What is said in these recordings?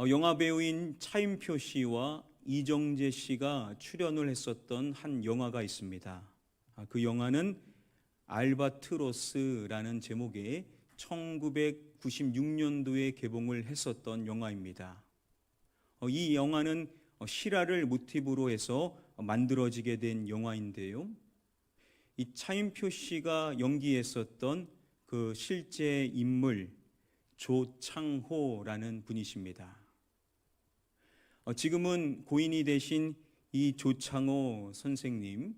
어, 영화 배우인 차인표 씨와 이정재 씨가 출연을 했었던 한 영화가 있습니다. 아, 그 영화는 알바트로스라는 제목의 1996년도에 개봉을 했었던 영화입니다. 어, 이 영화는 어, 실화를 모티브로 해서 만들어지게 된 영화인데요. 이 차인표 씨가 연기했었던 그 실제 인물 조창호라는 분이십니다. 어, 지금은 고인이 되신 이 조창호 선생님,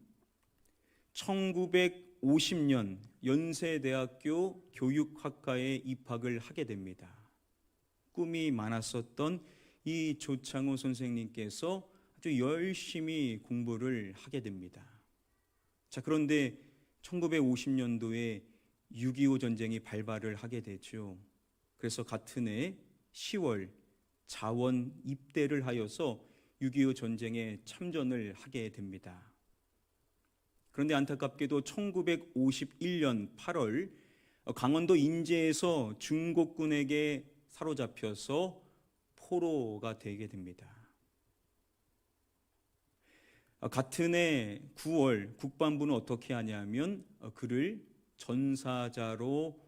1950년 연세대학교 교육학과에 입학을 하게 됩니다. 꿈이 많았었던 이 조창호 선생님께서 아주 열심히 공부를 하게 됩니다. 자, 그런데 1950년도에 6.25 전쟁이 발발을 하게 되죠. 그래서 같은 해 10월 자원 입대를 하여서 6.25 전쟁에 참전을 하게 됩니다. 그런데 안타깝게도 1951년 8월 강원도 인제에서 중국군에게 사로잡혀서 포로가 되게 됩니다. 같은 해 9월 국방부는 어떻게 하냐면 그를 전사자로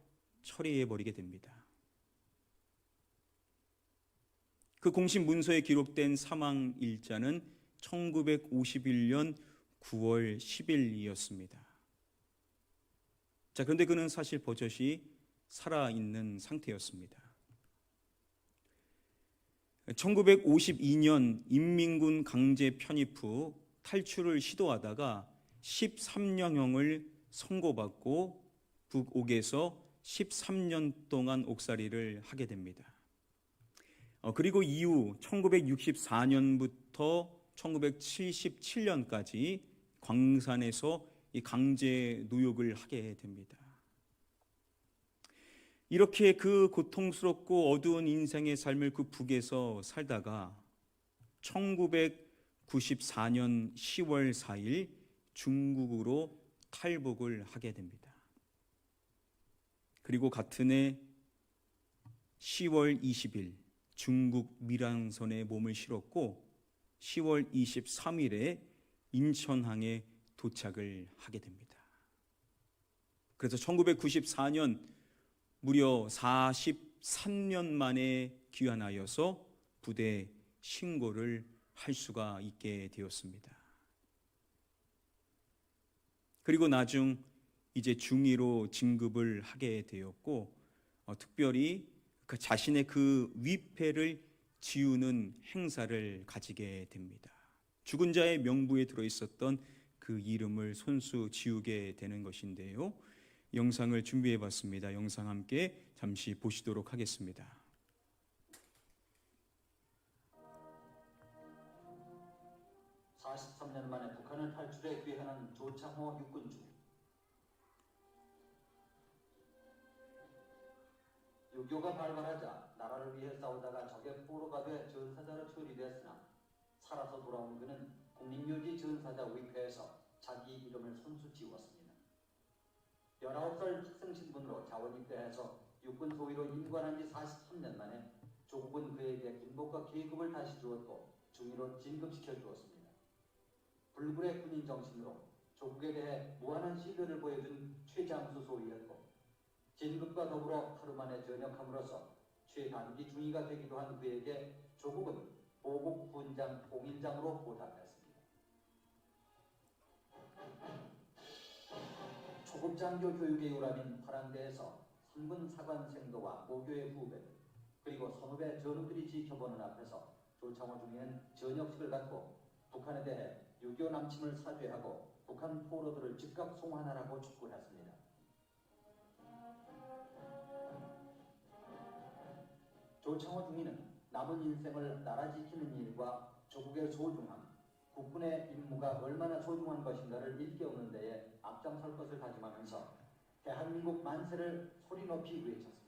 처리해 버리게 됩니다. 그 공식 문서에 기록된 사망 일자는 1951년 9월 10일이었습니다. 자, 그런데 그는 사실 버젓이 살아 있는 상태였습니다. 1952년 인민군 강제 편입 후 탈출을 시도하다가 13년형을 선고받고 북옥에서 13년 동안 옥살이를 하게 됩니다. 어, 그리고 이후 1964년부터 1977년까지 광산에서 이 강제 노역을 하게 됩니다. 이렇게 그 고통스럽고 어두운 인생의 삶을 그 북에서 살다가 1994년 10월 4일 중국으로 탈북을 하게 됩니다. 그리고 같은 해 10월 20일 중국 밀양선에 몸을 실었고 10월 23일에 인천항에 도착을 하게 됩니다. 그래서 1994년 무려 43년 만에 귀환하여서 부대 신고를 할 수가 있게 되었습니다. 그리고 나중 이제 중위로 진급을 하게 되었고 어, 특별히 그 자신의 그 위패를 지우는 행사를 가지게 됩니다. 죽은 자의 명부에 들어 있었던 그 이름을 손수 지우게 되는 것인데요. 영상을 준비해 봤습니다. 영상 함께 잠시 보시도록 하겠습니다. (43년) 만에 북한을 탈출해 귀환한 조창호 육군 주 6.25가 발발하자 나라를 위해 싸우다가 적의 포로가 돼 전사자로 처리됐으나 살아서 돌아온 그는 국립묘지 전사자 위패에서 자기 이름을 손수 지웠습니다. 19살 학생 신분으로 자원 입대해서 육군 소위로 임관한 지 43년 만에 조국은 그에게 군복과 계급을 다시 주었고 중위로 진급시켜 주었습니다. 불굴의 군인 정신으로 조국에 대해 무한한 신뢰를 보여준 최장수 소위였고 진급과 더불어 하루 만에 전역함으로써 최단기 중위가 되기도 한 그에게 조국은 보국 훈장 봉인장으로 보답했습니다. 초급장교 교육의 요람인 화랑대에서 3군 사관 생도와 모교의 후배들 그리고 선후배 전우들이 지켜보는 앞에서 조창호 중위는 전역식을 갖고 북한에 대해 6.25 남침을 사죄하고 북한 포로들을 즉각 송환하라고 촉구했습니다. 조창호 중위는 남은 인생을 나라 지키는 일과 조국의 소중함, 국군의 임무가 얼마나 소중한 것인가를 일깨우는 데에 앞장설 것을 다짐하면서 대한민국 만세를 소리 높이 외쳤습니다.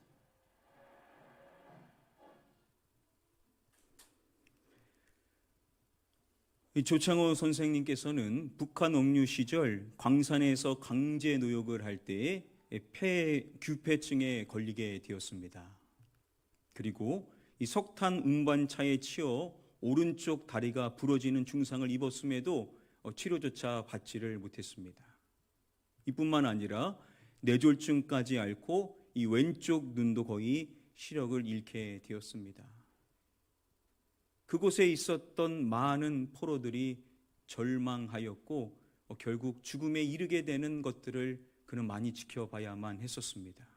이 조창호 선생님께서는 북한 억류 시절 광산에서 강제 노역을 할 때에 폐 규폐증에 걸리게 되었습니다. 그리고 이 석탄 운반차에 치여 오른쪽 다리가 부러지는 중상을 입었음에도 어, 치료조차 받지를 못했습니다. 이뿐만 아니라 뇌졸중까지 앓고 이 왼쪽 눈도 거의 시력을 잃게 되었습니다. 그곳에 있었던 많은 포로들이 절망하였고 어, 결국 죽음에 이르게 되는 것들을 그는 많이 지켜봐야만 했었습니다.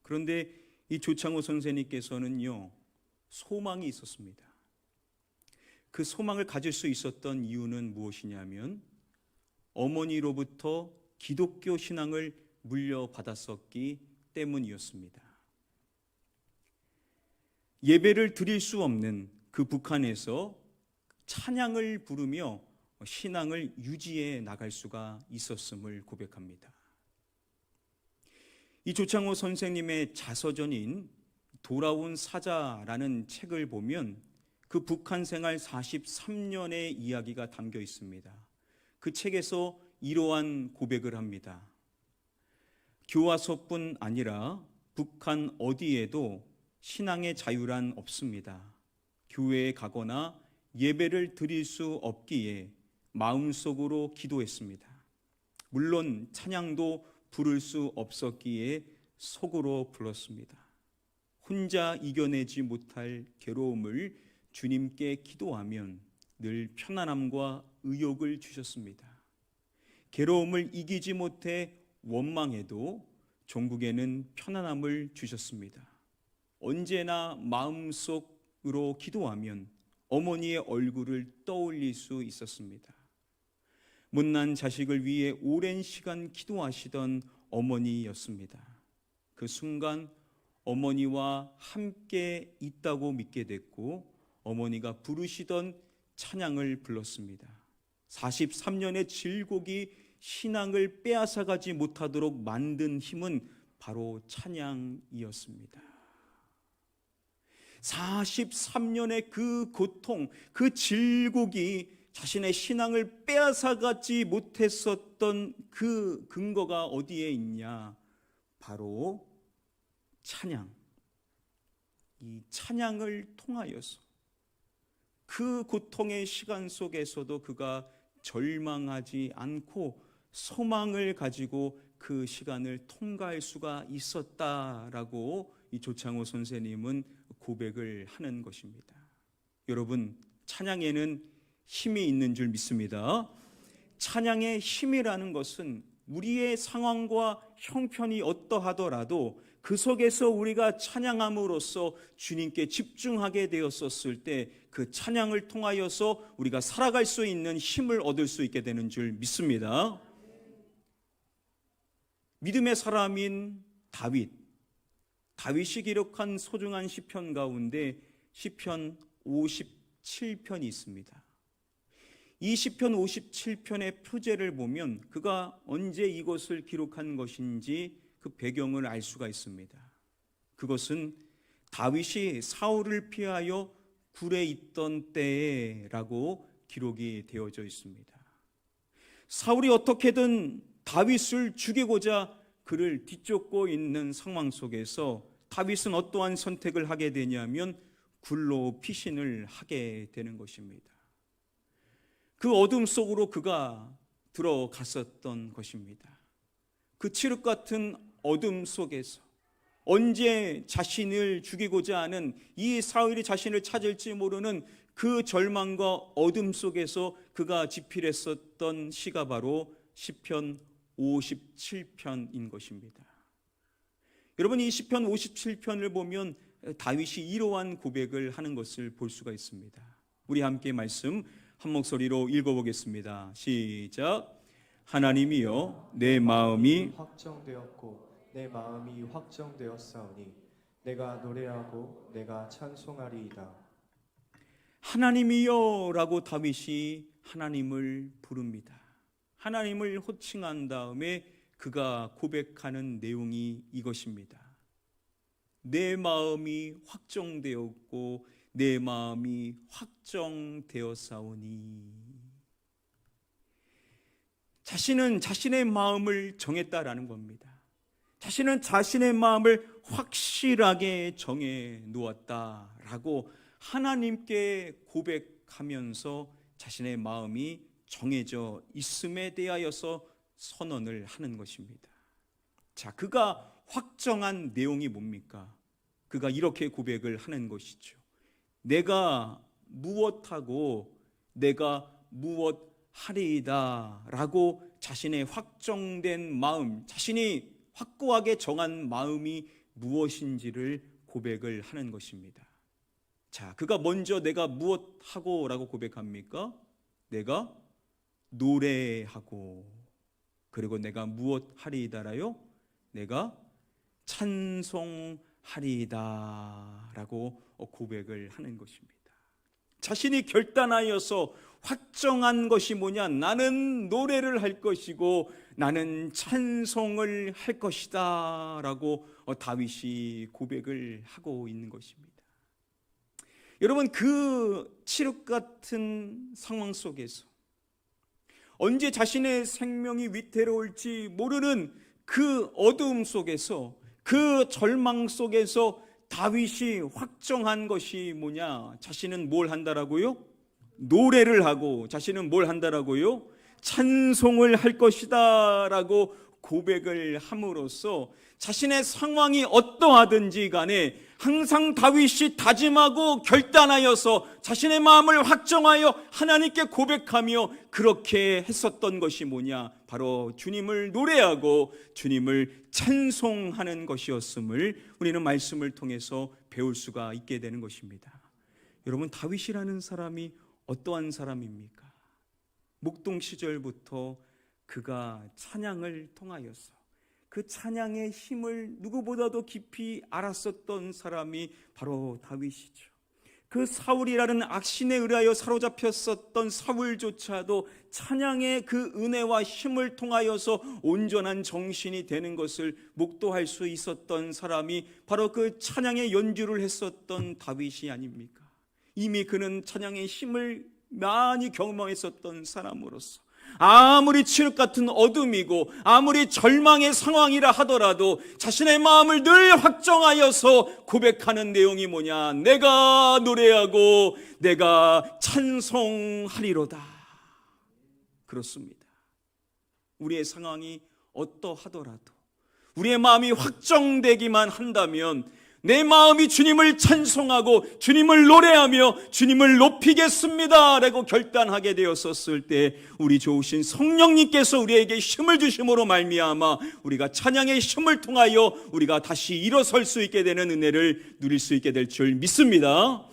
그런데 이 조창호 선생님께서는요 소망이 있었습니다. 그 소망을 가질 수 있었던 이유는 무엇이냐면 어머니로부터 기독교 신앙을 물려받았었기 때문이었습니다. 예배를 드릴 수 없는 그 북한에서 찬양을 부르며 신앙을 유지해 나갈 수가 있었음을 고백합니다. 이 조창호 선생님의 자서전인 돌아온 사자라는 책을 보면 그 북한 생활 43년의 이야기가 담겨 있습니다. 그 책에서 이러한 고백을 합니다. 교화소뿐 아니라 북한 어디에도 신앙의 자유란 없습니다. 교회에 가거나 예배를 드릴 수 없기에 마음속으로 기도했습니다. 물론 찬양도 부를 수 없었기에 속으로 불렀습니다. 혼자 이겨내지 못할 괴로움을 주님께 기도하면 늘 편안함과 의욕을 주셨습니다. 괴로움을 이기지 못해 원망해도 종국에는 편안함을 주셨습니다. 언제나 마음속으로 기도하면 어머니의 얼굴을 떠올릴 수 있었습니다. 못난 자식을 위해 오랜 시간 기도하시던 어머니였습니다. 그 순간 어머니와 함께 있다고 믿게 됐고 어머니가 부르시던 찬양을 불렀습니다. 43년의 질곡이 신앙을 빼앗아가지 못하도록 만든 힘은 바로 찬양이었습니다. 43년의 그 고통, 그 질곡이 자신의 신앙을 빼앗아가지 못했었던 그 근거가 어디에 있냐? 바로 찬양. 이 찬양을 통하여서 그 고통의 시간 속에서도 그가 절망하지 않고 소망을 가지고 그 시간을 통과할 수가 있었다라고 이 조창호 선생님은 고백을 하는 것입니다. 여러분, 찬양에는 힘이 있는 줄 믿습니다. 찬양의 힘이라는 것은 우리의 상황과 형편이 어떠하더라도 그 속에서 우리가 찬양함으로써 주님께 집중하게 되었었을 때 그 찬양을 통하여서 우리가 살아갈 수 있는 힘을 얻을 수 있게 되는 줄 믿습니다. 믿음의 사람인 다윗, 다윗이 기록한 소중한 시편 가운데 시편 57편이 있습니다. 이 시편 57편의 표제를 보면 그가 언제 이것을 기록한 것인지 그 배경을 알 수가 있습니다. 그것은 다윗이 사울을 피하여 굴에 있던 때라고 기록이 되어져 있습니다. 사울이 어떻게든 다윗을 죽이고자 그를 뒤쫓고 있는 상황 속에서 다윗은 어떠한 선택을 하게 되냐면 굴로 피신을 하게 되는 것입니다. 그 어둠 속으로 그가 들어갔었던 것입니다. 그 칠흑 같은 어둠 속에서 언제 자신을 죽이고자 하는 이 사울이 자신을 찾을지 모르는 그 절망과 어둠 속에서 그가 지필했었던 시가 바로 시편 57편인 것입니다. 여러분 이 시편 57편을 보면 다윗이 이러한 고백을 하는 것을 볼 수가 있습니다. 우리 함께 말씀 한 목소리로 읽어보겠습니다. 시작. 하나님이여 내 마음이 확정되었고 내 마음이 확정되었사오니 내가 노래하고 내가 찬송하리이다. 하나님이여라고 다윗이 하나님을 부릅니다. 하나님을 호칭한 다음에 그가 고백하는 내용이 이것입니다. 내 마음이 확정되었고 내 마음이 확정되었사오니 자신은 자신의 마음을 정했다라는 겁니다. 자신은 자신의 마음을 확실하게 정해 놓았다라는 라고 하나님께 고백하면서 자신의 마음이 정해져 있음에 대하여서 선언을 하는 것입니다. 자, 그가 확정한 내용이 뭡니까? 그가 이렇게 고백을 하는 것이죠. 내가 무엇하고 내가 무엇 하리이다 라고 자신의 확정된 마음, 자신이 확고하게 정한 마음이 무엇인지를 고백을 하는 것입니다. 자, 그가 먼저 내가 무엇하고 라고 고백합니까? 내가 노래하고 그리고 내가 무엇 하리이다라요? 내가 찬송하리이다 라고 고백을 하는 것입니다. 자신이 결단하여서 확정한 것이 뭐냐? 나는 노래를 할 것이고 나는 찬송을 할 것이다 라고 다윗이 고백을 하고 있는 것입니다. 여러분 그 칠흑 같은 상황 속에서 언제 자신의 생명이 위태로울지 모르는 그 어두움 속에서 그 절망 속에서 다윗이 확정한 것이 뭐냐? 자신은 뭘 한다라고요? 노래를 하고 자신은 뭘 한다라고요? 찬송을 할 것이다라고 고백을 함으로써 자신의 상황이 어떠하든지 간에 항상 다윗이 다짐하고 결단하여서 자신의 마음을 확정하여 하나님께 고백하며 그렇게 했었던 것이 뭐냐? 바로 주님을 노래하고 주님을 찬송하는 것이었음을 우리는 말씀을 통해서 배울 수가 있게 되는 것입니다. 여러분 다윗이라는 사람이 어떠한 사람입니까? 목동 시절부터 그가 찬양을 통하여서 그 찬양의 힘을 누구보다도 깊이 알았었던 사람이 바로 다윗이죠. 그 사울이라는 악신에 의하여 사로잡혔었던 사울조차도 찬양의 그 은혜와 힘을 통하여서 온전한 정신이 되는 것을 목도할 수 있었던 사람이 바로 그 찬양의 연주를 했었던 다윗이 아닙니까? 이미 그는 찬양의 힘을 많이 경험했었던 사람으로서 아무리 칠흑 같은 어둠이고 아무리 절망의 상황이라 하더라도 자신의 마음을 늘 확정하여서 고백하는 내용이 뭐냐? 내가 노래하고 내가 찬송하리로다. 그렇습니다. 우리의 상황이 어떠하더라도 우리의 마음이 확정되기만 한다면 내 마음이 주님을 찬송하고 주님을 노래하며 주님을 높이겠습니다. 라고 결단하게 되었었을 때 우리 좋으신 성령님께서 우리에게 힘을 주심으로 말미암아 우리가 찬양의 힘을 통하여 우리가 다시 일어설 수 있게 되는 은혜를 누릴 수 있게 될 줄 믿습니다.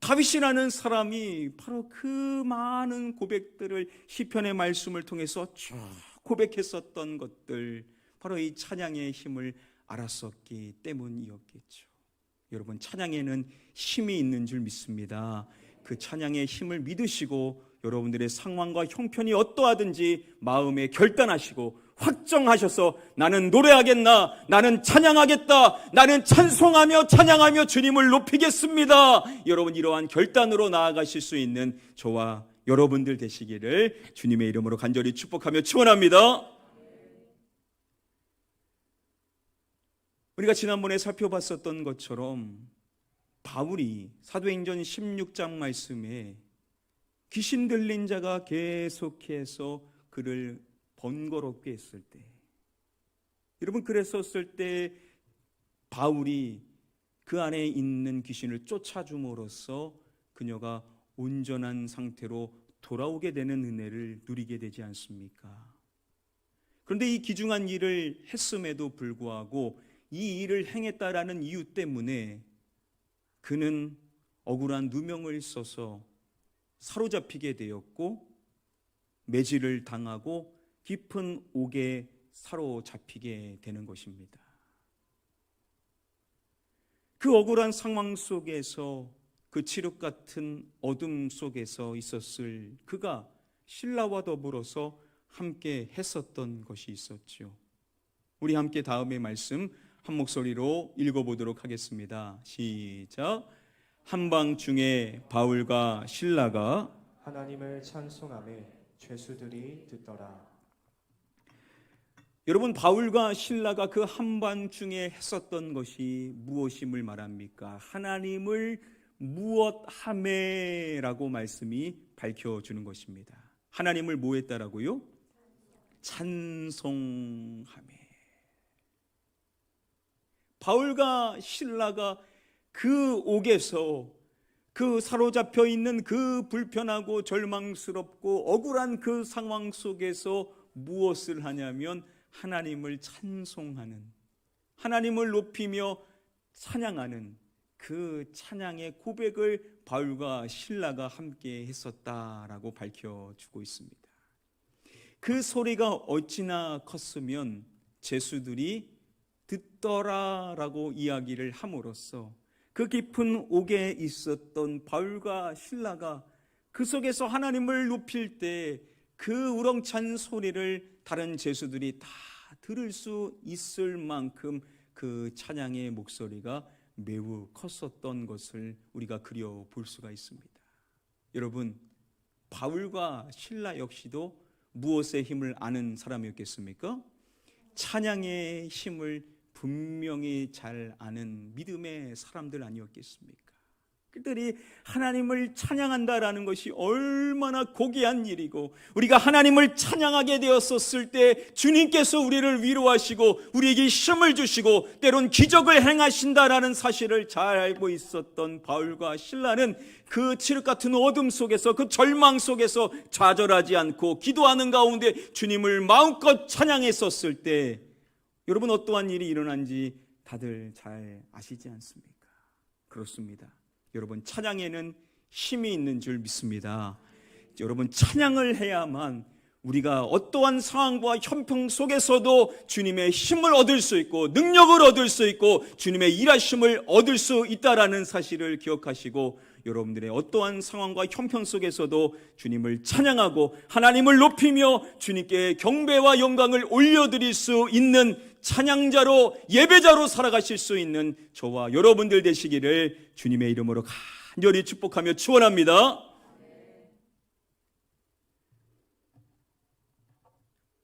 다윗이라는 사람이 바로 그 많은 고백들을 시편의 말씀을 통해서 쭉 고백했었던 것들 바로 이 찬양의 힘을 알았었기 때문이었겠죠. 여러분 찬양에는 힘이 있는 줄 믿습니다. 그 찬양의 힘을 믿으시고 여러분들의 상황과 형편이 어떠하든지 마음에 결단하시고 확정하셔서 나는 노래하겠나 나는 찬양하겠다 나는 찬송하며 찬양하며 주님을 높이겠습니다. 여러분 이러한 결단으로 나아가실 수 있는 저와 여러분들 되시기를 주님의 이름으로 간절히 축복하며 축원합니다. 우리가 지난번에 살펴봤었던 것처럼 바울이 사도행전 16장 말씀에 귀신 들린 자가 계속해서 그를 번거롭게 했을 때 여러분 그랬었을 때 바울이 그 안에 있는 귀신을 쫓아줌으로써 그녀가 온전한 상태로 돌아오게 되는 은혜를 누리게 되지 않습니까? 그런데 이 기중한 일을 했음에도 불구하고 이 일을 행했다라는 이유 때문에 그는 억울한 누명을 써서 사로잡히게 되었고 매질을 당하고 깊은 옥에 사로잡히게 되는 것입니다. 그 억울한 상황 속에서 그 칠흑 같은 어둠 속에서 있었을 그가 신라와 더불어서 함께 했었던 것이 있었죠. 우리 함께 다음의 말씀 한 목소리로 읽어보도록 하겠습니다. 시작. 한밤중에 바울과 신라가 하나님을 찬송함에 죄수들이 듣더라. 여러분 바울과 신라가 그 한밤중에 했었던 것이 무엇임을 말합니까? 하나님을 무엇함에라고 말씀이 밝혀 주는 것입니다. 하나님을 뭐 했다라고요? 찬송함에. 바울과 신라가 그 옥에서 그 사로잡혀 있는 그 불편하고 절망스럽고 억울한 그 상황 속에서 무엇을 하냐면 하나님을 찬송하는 하나님을 높이며 찬양하는 그 찬양의 고백을 바울과 신라가 함께 했었다라고 밝혀주고 있습니다. 그 소리가 어찌나 컸으면 제수들이 듣더라라고 이야기를 함으로써 그 깊은 옥에 있었던 바울과 신라가 그 속에서 하나님을 높일 때 그 우렁찬 소리를 다른 제수들이 다 들을 수 있을 만큼 그 찬양의 목소리가 매우 컸었던 것을 우리가 그려 볼 수가 있습니다. 여러분, 바울과 신라 역시도 무엇의 힘을 아는 사람이었겠습니까? 찬양의 힘을 분명히 잘 아는 믿음의 사람들 아니었겠습니까? 그들이 하나님을 찬양한다라는 것이 얼마나 고귀한 일이고 우리가 하나님을 찬양하게 되었었을 때 주님께서 우리를 위로하시고 우리에게 힘을 주시고 때론 기적을 행하신다라는 사실을 잘 알고 있었던 바울과 신라는 그 칠흑 같은 어둠 속에서 그 절망 속에서 좌절하지 않고 기도하는 가운데 주님을 마음껏 찬양했었을 때 여러분 어떠한 일이 일어난지 다들 잘 아시지 않습니까? 그렇습니다. 여러분 찬양에는 힘이 있는 줄 믿습니다. 여러분 찬양을 해야만 우리가 어떠한 상황과 현평 속에서도 주님의 힘을 얻을 수 있고 능력을 얻을 수 있고 주님의 일하심을 얻을 수 있다라는 사실을 기억하시고 여러분들의 어떠한 상황과 형편 속에서도 주님을 찬양하고 하나님을 높이며 주님께 경배와 영광을 올려드릴 수 있는 찬양자로 예배자로 살아가실 수 있는 저와 여러분들 되시기를 주님의 이름으로 간절히 축복하며 축원합니다.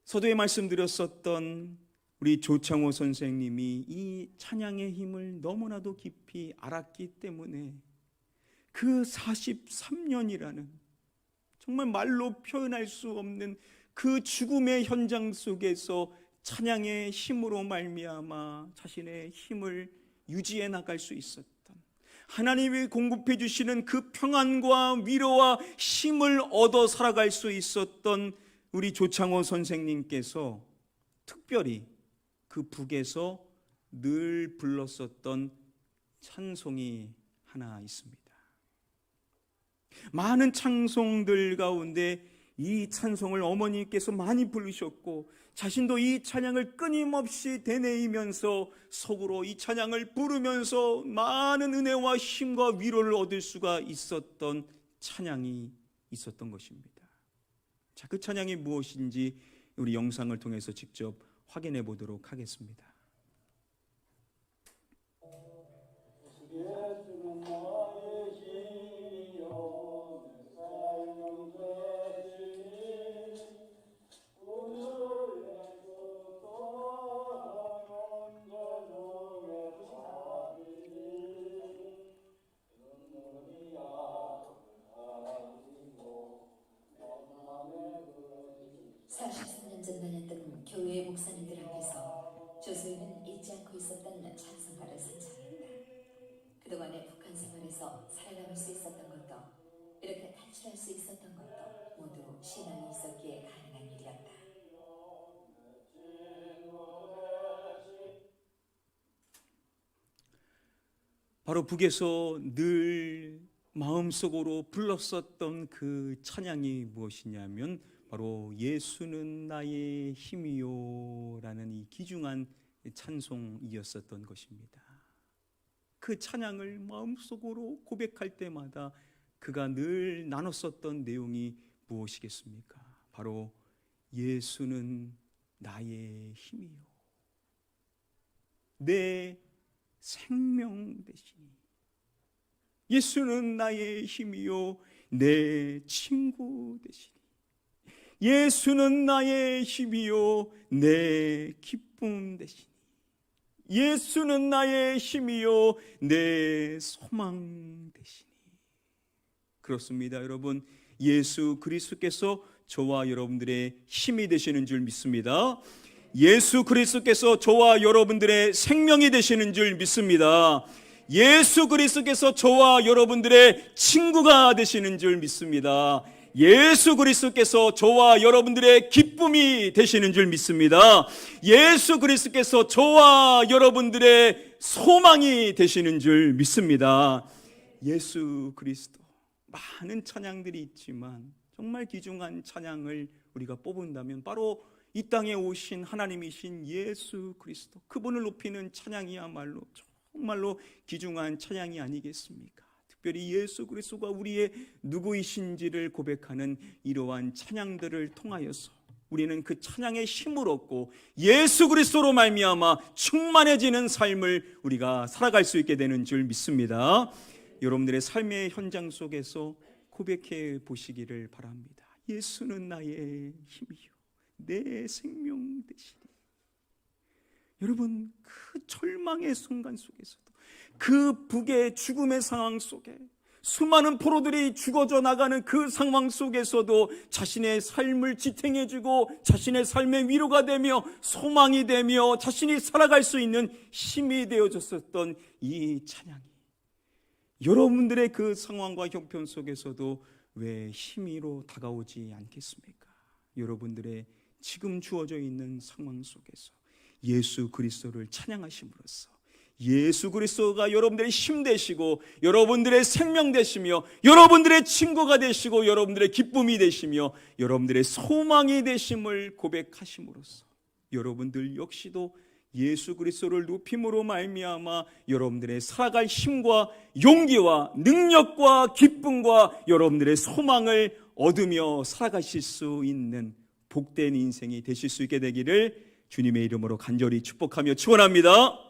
서두에 말씀드렸었던 우리 조창호 선생님이 이 찬양의 힘을 너무나도 깊이 알았기 때문에 그 43년이라는 정말 말로 표현할 수 없는 그 죽음의 현장 속에서 찬양의 힘으로 말미암아 자신의 힘을 유지해 나갈 수 있었던 하나님이 공급해 주시는 그 평안과 위로와 힘을 얻어 살아갈 수 있었던 우리 조창호 선생님께서 특별히 그 북에서 늘 불렀었던 찬송이 하나 있습니다. 많은 찬송들 가운데 이 찬송을 어머니께서 많이 부르셨고 자신도 이 찬양을 끊임없이 되뇌이면서 속으로 이 찬양을 부르면서 많은 은혜와 힘과 위로를 얻을 수가 있었던 찬양이 있었던 것입니다. 자, 그 찬양이 무엇인지 우리 영상을 통해서 직접 확인해 보도록 하겠습니다. 수 있었던 것도 모두 신앙이 있었기에 가능한 일이었다. 바로 북에서 늘 마음속으로 불렀었던 그 찬양이 무엇이냐면 바로 예수는 나의 힘이요라는 이 귀중한 찬송이었었던 것입니다. 그 찬양을 마음속으로 고백할 때마다 그가 늘 나눴었던 내용이 무엇이겠습니까? 바로 예수는 나의 힘이요. 내 생명 되시니 예수는 나의 힘이요. 내 친구 되시니 예수는 나의 힘이요. 내 기쁨 되시니 예수는 나의 힘이요. 내 소망 되시니 그렇습니다 여러분 예수 그리스도께서 저와 여러분들의 힘이 되시는 줄 믿습니다 예수 그리스도께서 저와 여러분들의 생명이 되시는 줄 믿습니다 예수 그리스도께서 저와 여러분들의 친구가 되시는 줄 믿습니다. 예수 그리스도께서 저와 여러분들의 기쁨이 되시는 줄 믿습니다. 예수 그리스도께서 저와 여러분들의 소망이 되시는 줄 믿습니다. 예수 그리스도 많은 찬양들이 있지만 정말 귀중한 찬양을 우리가 뽑은다면 바로 이 땅에 오신 하나님이신 예수 그리스도 그분을 높이는 찬양이야말로 정말로 귀중한 찬양이 아니겠습니까? 특별히 예수 그리스도가 우리의 누구이신지를 고백하는 이러한 찬양들을 통하여서 우리는 그 찬양의 힘을 얻고 예수 그리스도로 말미암아 충만해지는 삶을 우리가 살아갈 수 있게 되는 줄 믿습니다. 여러분들의 삶의 현장 속에서 고백해 보시기를 바랍니다. 예수는 나의 힘이요 내 생명 되시니 여러분 그 절망의 순간 속에서도 그 북의 죽음의 상황 속에 수많은 포로들이 죽어져 나가는 그 상황 속에서도 자신의 삶을 지탱해주고 자신의 삶의 위로가 되며 소망이 되며 자신이 살아갈 수 있는 힘이 되어줬었던 이 찬양이 여러분들의 그 상황과 형편 속에서도 왜 힘으로 다가오지 않겠습니까? 여러분들의 지금 주어져 있는 상황 속에서 예수 그리스도를 찬양하심으로써 예수 그리스도가 여러분들의 힘 되시고 여러분들의 생명 되시며 여러분들의 친구가 되시고 여러분들의 기쁨이 되시며 여러분들의 소망이 되심을 고백하심으로써 여러분들 역시도 예수 그리스도를 높임으로 말미암아 여러분들의 살아갈 힘과 용기와 능력과 기쁨과 여러분들의 소망을 얻으며 살아가실 수 있는 복된 인생이 되실 수 있게 되기를 주님의 이름으로 간절히 축복하며 축원합니다.